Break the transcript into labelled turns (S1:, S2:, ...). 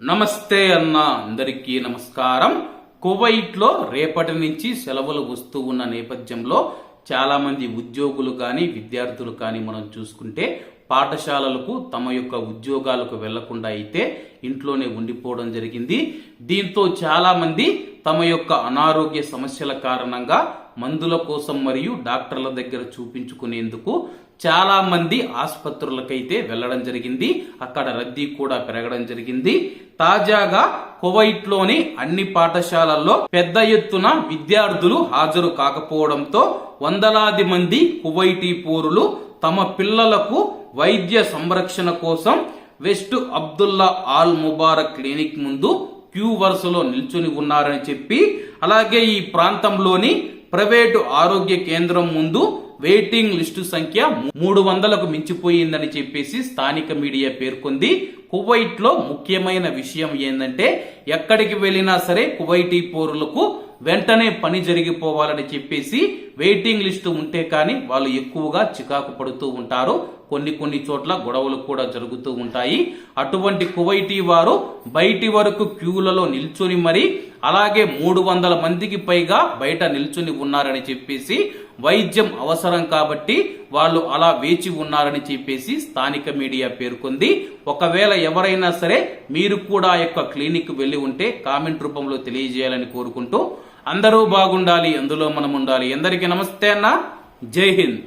S1: నమస్తే అన్న అందరికీ నమస్కారం. కువైట్లో రేపటి నుంచి సెలవులు వస్తూ ఉన్న నేపథ్యంలో చాలామంది ఉద్యోగులు కానీ విద్యార్థులు కానీ మనం చూసుకుంటే పాఠశాలలకు తమ యొక్క ఉద్యోగాలకు వెళ్ళకుండా అయితే ఇంట్లోనే ఉండిపోవడం జరిగింది. దీంతో చాలామంది తమ యొక్క అనారోగ్య సమస్యల కారణంగా మందుల కోసం మరియు డాక్టర్ల దగ్గర చూపించుకునేందుకు చాలా మంది ఆసుపత్రులకైతే వెళ్ళడం జరిగింది. అక్కడ రద్దీ కూడా పెరగడం జరిగింది. తాజాగా కువైట్లోని అన్ని పాఠశాలల్లో పెద్ద ఎత్తున విద్యార్థులు హాజరు కాకపోవడంతో వందలాది మంది కువైటీ పౌరులు తమ పిల్లలకు వైద్య సంరక్షణ కోసం West Abdullah Al Mubarak clinic ముందు క్యూ వరుసలో నిల్చుని ఉన్నారని చెప్పి అలాగే ఈ ప్రాంతంలోని ప్రైవేటు ఆరోగ్య కేంద్రం ముందు వెయిటింగ్ లిస్టు సంఖ్య మూడు వందలకు మించిపోయిందని చెప్పేసి స్థానిక మీడియా పేర్కొంది. కువైట్లో ముఖ్యమైన విషయం ఏంటంటే ఎక్కడికి వెళ్ళినా సరే కువైటీ పౌరులకు వెంటనే పని జరిగిపోవాలని చెప్పేసి వెయిటింగ్ లిస్టు ఉంటే కానీ వాళ్ళు ఎక్కువగా చికాకు పడుతూ ఉంటారు. కొన్ని కొన్ని చోట్ల గొడవలు కూడా జరుగుతూ ఉంటాయి. అటువంటి కువైటీ వారు బయటి వరకు క్యూలలో నిల్చొని మరి అలాగే మూడు వందల మందికి పైగా బయట నిల్చుని ఉన్నారని చెప్పేసి వైద్యం అవసరం కాబట్టి వాళ్ళు అలా వేచి ఉన్నారని చెప్పేసి స్థానిక మీడియా పేర్కొంది. ఒకవేళ ఎవరైనా సరే మీరు కూడా యొక్క క్లినిక్ వెళ్ళి ఉంటే కామెంట్ రూపంలో తెలియజేయాలని కోరుకుంటూ అందరూ బాగుండాలి అందులో మనం ఉండాలి. ఎందరికీ నమస్తే అన్న. జై హింద్.